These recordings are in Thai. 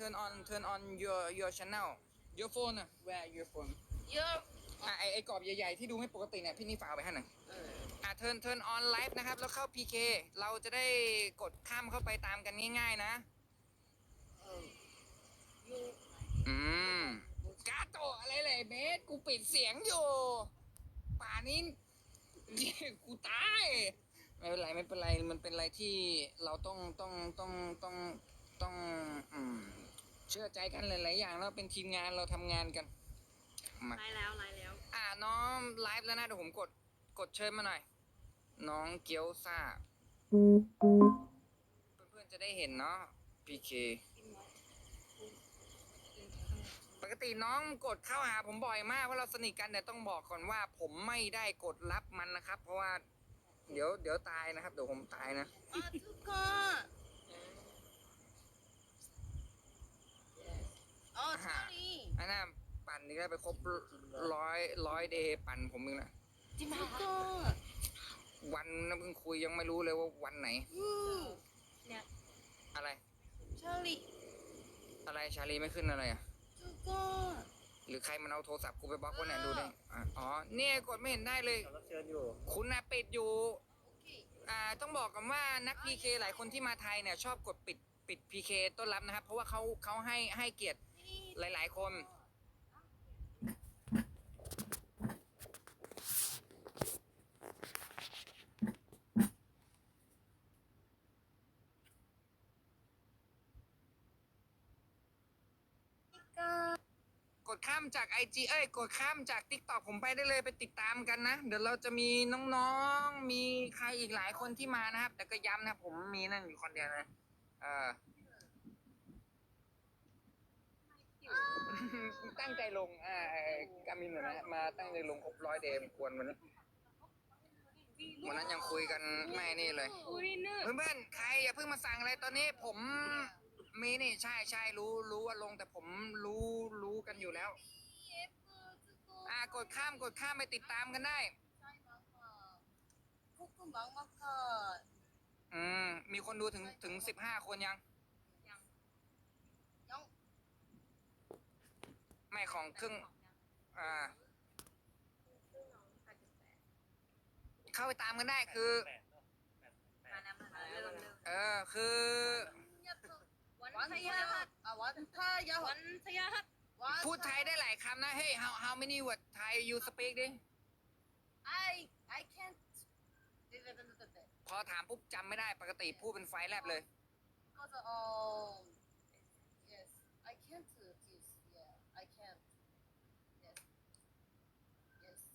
turn on turn on your your channel your phone อะ where your phone Your อะไอไอกรอบใหญ่ๆที่ดูไม่ปกติเนี่ยพี่นี่ฝากเอาไปให้หน่อย เอออะ turn turn on live นะครับ แล้วเข้า PK เราจะได้กดข้ามเข้าไปตามกันง่ายๆนะ เออ You อืมกาโตะอะไรเลยเบสกูปิดเสียงอยู่ ป่านี้ กูตาย ไม่เป็นไรไม่เป็นไร มันเป็นอะไรที่เราต้องต้องต้องต้องต้องอืม เชื่อใจกันหลาย ๆ อย่างแล้วเป็นทีมงานเราทำงานกันมาไลฟ์แล้วไลฟ์แล้ว อ่าน้องไลฟ์แล้วนะเดี๋ยวผมกดกดเชิญมาหน่อย น้องเกียวซ่าเพื่อน ๆ จะได้เห็นเนาะ PK ปกติน้องกดเข้าหาผมบ่อยมากเพราะเราสนิทกันแต่ต้องบอกก่อนว่า ผมไม่ได้กดรับมันนะครับ เพราะว่า เดี๋ยวเดี๋ยวตายนะครับ เดี๋ยวผมตายนะ아두 อ๋อใช่อันนั้นปั่นนี่ได้ไปครบร้อยร้อยเดย์ปั่นผมมึงนะจิมก็วันน้ะเพิ่งคุยยังไม่รู้เลยว่าวันไหนเนี่ยอะไร ชารีอะไรชาลีไม่ขึ้นอะไรอะก็หรือใครมันเอาโทรศัพท์กูไปบล็อกคนไหนดูดิอ๋อเนี่ยกดไม่เห็นได้เลยคุณน่ะปิดอยู่อ่าต้องบอกกันว่านักพีเคหลายคนที่มาไทยเนี่ย ชอบกดปิดปิดพีเคต้อนรับนะครับ เพราะว่าเขาเขาให้ให้เกียรติ หลาย ๆ คน กดข้ามจาก IG เอ้ย กดข้ามจาก TikTok ผมไปได้เลยไปติดตามกันนะ เดี๋ยวเราจะมีน้องๆ มีใครอีกหลายคนที่มานะครับ แต่ก็ย้ำนะผมมีนั่นอยู่คนเดียวนะ เออ ตั้งใจลง อ่ากามินหน่อยนะ มาตั้งใจลงครบร้อยเดมควรวันนี้วันนั้นยังคุยกันไม่นี่เลย 우리는 เพื่อนๆ ใครอย่าเพิ่งมาสั่งอะไรตอนนี้ผมมีนี่ใช่ใช่รู้รู้ว่าลงแต่ผมรู้รู้กันอยู่แล้ว อ่ากดข้ามกดข้ามไปติดตามกันได้ 코쿤 막막하 อืม มีคนดูถึงถึงสิบห้าคนยัง ของครึ่ง อ่า เข้าไปตามกันได้คือเออ คือ วันยาฮัตวันทยาวันสยาฮัตพูดไทยได้หลายคำนะ เฮ้ย how how many word Thai you speak ดิ I I can't พอถามปุ๊บจำไม่ได้ปกติพูดเป็นไฟแลบเลย ก็จะ all yes I can't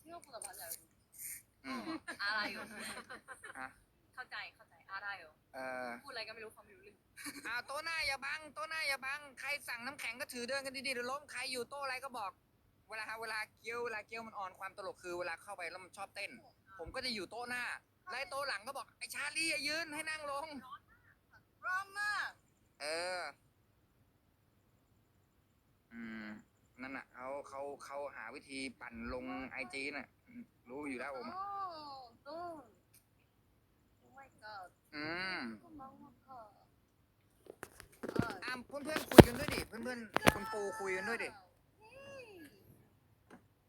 생각보다 많이 알고 อืม อะไรอยู่ ฮะ เข้าใจเข้าใจอะไรอยู่ เออ พูดอะไรก็ไม่รู้ความรู้เรื่อง อ้าวโต๊ะหน้าอย่าบังโต๊ะหน้าอย่าบัง ใครสั่งน้ำแข็งก็ถือเดินกันดีๆเดี๋ยวล้ม ใครอยู่โต๊ะอะไรก็บอก เวลาเวลาเกี้ยวเวลาเกี้ยวมันอ่อนความตลกคือเวลาเข้าไปแล้วมันชอบเต้น ผมก็จะอยู่โต๊ะหน้า ไล่โต๊ะหลังก็บอกไอ้ชาลีอย่ายืนให้นั่งลง drama เออ อื นั่นน่ะเขาเขาเขาหาวิธีปั่นลงไอจีน่ะอืมรู้อยู่แล้วผม oh no oh my god อืม 코쿤 막막하 อ่าเพื่อนเพื่อนๆคุยกันด้วยดิ เพื่อนเพื่อนๆคุณปูคุยกันด้วยดิ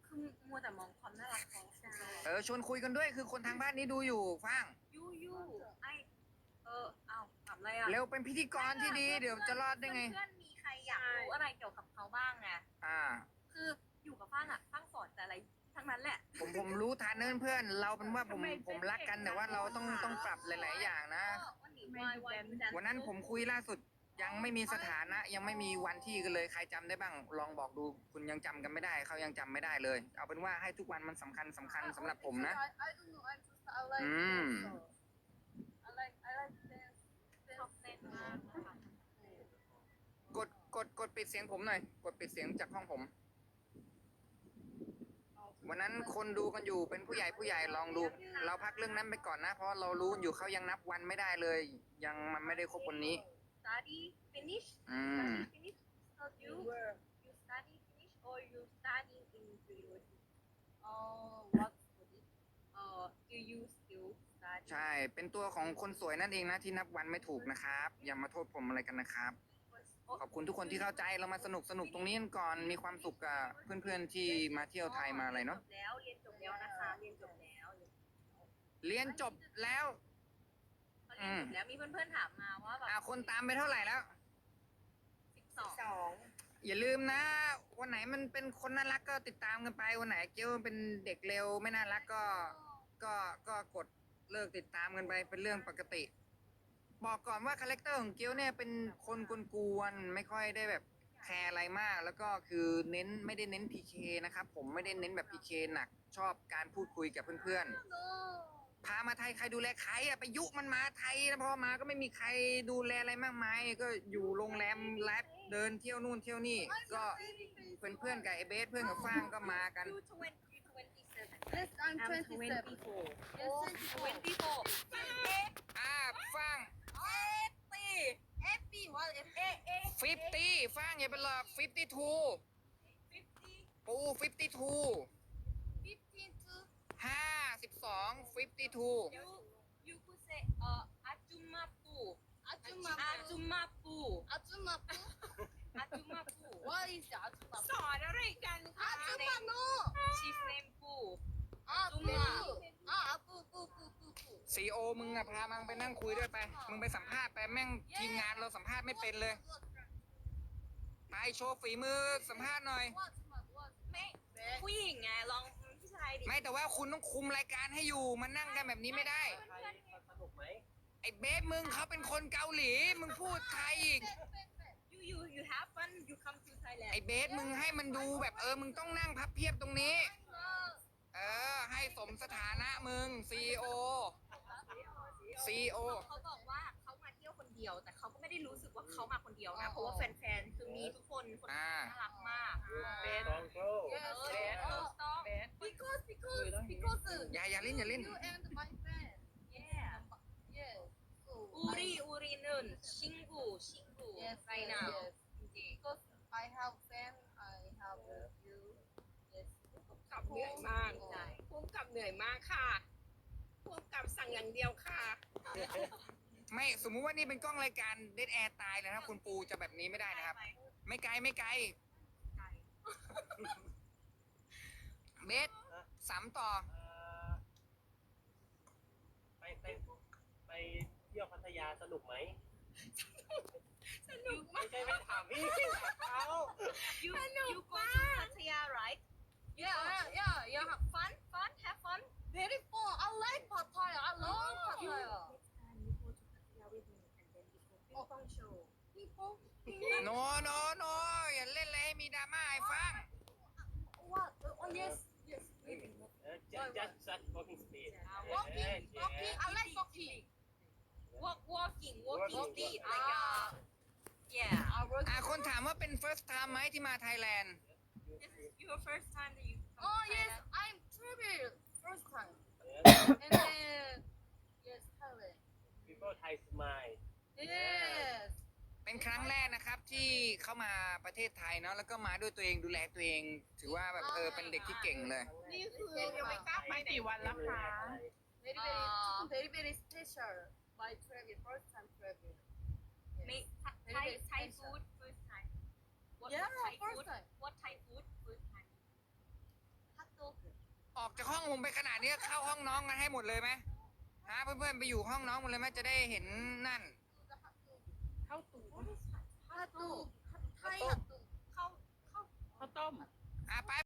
คือมัวแต่มองความน่ารักของใช่ เออชวนคุยกันด้วย คือคนทางบ้านนี้ดูอยู่ฟัง ยูยูไอเออเอาถามอะไรอ่ะ เร็วเป็นพิธีกรที่ดี เดี๋ยวจะรอดได้ไง เพื่อนๆมีใคร ี อยากรู้อะไรเกี่ยวกับเขาบ้างไงอ่า คืออยู่กับฟ้างอะฟ้างสอนแต่อะไรทั้งนั้นแหละ ผมผมรู้ทันเนินเพื่อนเราเป็นว่าผมผมรักกันแต่ว่าเราต้องต้องปรับหลาย ๆ อย่างนะ วันนี้วายวายวันนั้นผมคุยล่าสุดยังไม่มีสถานะ ยังไม่มีวันที่กันเลยใครจำได้บ้าง ลองบอกดูคุณยังจำกันไม่ได้เขายังจำไม่ได้เลย เอาเป็นว่าให้ทุกวันมันสำคัญสำคัญสำหรับผมนะ I, I don't know I just I like Mm. dance, so. I like I like dance ชอบเต้นมากนะคะ กดกดกดปิดเสียงผมหน่อย กดปิดเสียงจากห้องผม วันนั้นคนดูกันอยู่เป็นผู้ใหญ่ผู้ใหญ่ลองดู เราพักเรื่องนั้นไปก่อนนะ เพราะเรารู้อยู่เขายังนับวันไม่ได้เลย ยังมันไม่ได้ครบวันนี้ study finish อืม study finish so you you study finish or you study in university Oh, what study? uh do you still study ใช่ เป็นตัวของคนสวยนั่นเองนะที่นับวันไม่ถูกนะครับ อย่ามาโทษผมอะไรกันนะครับ first ขอบคุณทุกคนที่เข้าใจเรามาสนุกสนุกตรงนี้กันก่อนมีความสุขกับเพื่อนๆที่มาเที่ยวไทยมาอะไรเนาะจบแล้ว เรียนจบแล้วนะคะ เรียนจบแล้วเรียนจบแล้วพอเรียนจบแล้วมีเพื่อนๆถามมาว่าแบบอ่าคนตามไปเท่าไหร่แล้ว สิบสองสองอย่าลืมนะ วันไหนมันเป็นคนน่ารักก็ติดตามกันไป วันไหนเกี้ยวมันเป็นเด็กเร็วไม่น่ารักก็ ก็ก็กดเลิกติดตามกันไปเป็นเรื่องปกติ บอกก่อนว่าคาแรคเตอร์ของเกี้ยวเนี่ยเป็นคนกวนๆไม่ค่อยได้แบบแคร์อะไรมาก แล้วก็คือเน้นไม่ได้เน้น PK นะครับ ผมไม่ได้เน้นแบบ PK หนักชอบการพูดคุยกับเพื่อนๆ พามาไทยใครดูแลใครอะไปยุมันมาไทยนะพอมาก็ไม่มีใครดูแลอะไรมากมาย ก็อยู่โรงแรมแลบเดินเที่ยวนู่นเที่ยวนี่ ก็เพื่อนเพื่อนๆกับไอเบสเพื่อนกับฟางก็มากันยูทเวนตี้ทเวนตี้เซเว่น Yes I'm I'm 27 24 Yes ทเวนตี้โฟร์อ่าฟาง ฟิฟตี้ฟางอย่าเป็นหลักฟิฟตี้ทูปูฟิฟตี้ทูห้าสิบสองฟิฟตี้ทูอาจุมาปูอาจุมาปู สอนอะไรกันคะชีสเนมปูสีโอมึงอะพามังไปนั่งคุยด้วยไป มึงไปสัมภาษณ์ไปแม่งทีมงานเราสัมภาษณ์ไม่เป็นเลย โชว์ฝีมือสัมภาษณ์หน่อย What, what, what? ไม่ผู้หญิงไงลองผู้ชายดิไม่แต่ว่าคุณต้องคุมรายการให้อยู่มานั่งกันแบบนี้ไม่ได้สนุกไหมไอ้เบสมึงเขาเป็นคนเกาหลี มึงพูดไทยอีก you you you have fun you come to Thailand ไอ้เบสมึงให้มันดูแบบเออ มึงต้องนั่งพับเพียบตรงนี้ เออ ให้สมสถานะมึงซีโอซีโอเขาบอกว่า เขามาเที่ยวคนเดียว แต่เขาก็ไม่ได้รู้สึกว่าเขามาคนเดียวนะเพราะว่าแฟนๆคือมีทุกคนคนอ่าน่ารักมากเบสตองโก Yes, เออ yes. เออต้อง Because, because, because อย่าอย่าเล่นอย่าเล่น you and my friend. yeah Yes. So, อูรีอูรีนึนชิงกูชิงกู Yes, ไรนะ yes. จริง Because I have friend, I have you. Yes. กลับเหนื่อยมากพุ่มกลับเหนื่อยมากค่ะพุ่มกลับสั่งอย่างเดียวค่ะ ไม่สมมุติว่านี่เป็นกล้องรายการเดดแอร์ตายเลยนะครับคุณปูจะแบบนี้ไม่ได้นะครับ ไม่ไกลไม่ไกลเบสสามต่อไปไปไปเที่ยวพัทยาสนุกไหมสนุกมากไม่ใช่ไม่ถามพี่ถามเขา you you go to Pattaya right Yeah, yeah, yeah, yeah. have fun fun have fun Very fun. I like Pattaya. I love Pattaya. then we go ping pong show People. โนโนโนอย่าเล่นเลยให้มีดราม่าไอ้ฟัง What? Oh, yes, yes. เออ just just just walking speed Walking, walking. I like walking. walk walking walking Walking. street like uh yeah I work. อ่าคนถามว่าเป็น first time ไหมที่มาไทยแลนด์ this is your first time that you come Oh to yes, Thailand? I'm travel first time. เออ And then yes, Thailand. people Thai smile Yes. เป็นครั้งแรกนะครับที่เข้ามาประเทศไทยเนาะแล้วก็มาด้วยตัวเองดูแลตัวเอง ถือว่าแบบเออเป็นเด็กที่เก่งเลย นี่คือยังไม่กล้าไปกี่วันแล้วคะ very very Ah. very very special. My travel first time travel. Yes. May Thai Very, Thai, very Thai special. food first time. What, Yeah, what Thai first food? time. What Thai food first time? Hot dog. ออกจากห้องผมไปขนาดนี้เข้าห้องน้องกันให้หมดเลยไหมฮะเพื่อนๆไปอยู่ห้องน้องหมดเลยไหมจะได้เห็นนั่นเข้าตู่ What is hot? ฮัตตูไทย Hot ฮัต dog. ตูข้าวข้าวข้าวต้ม อะไป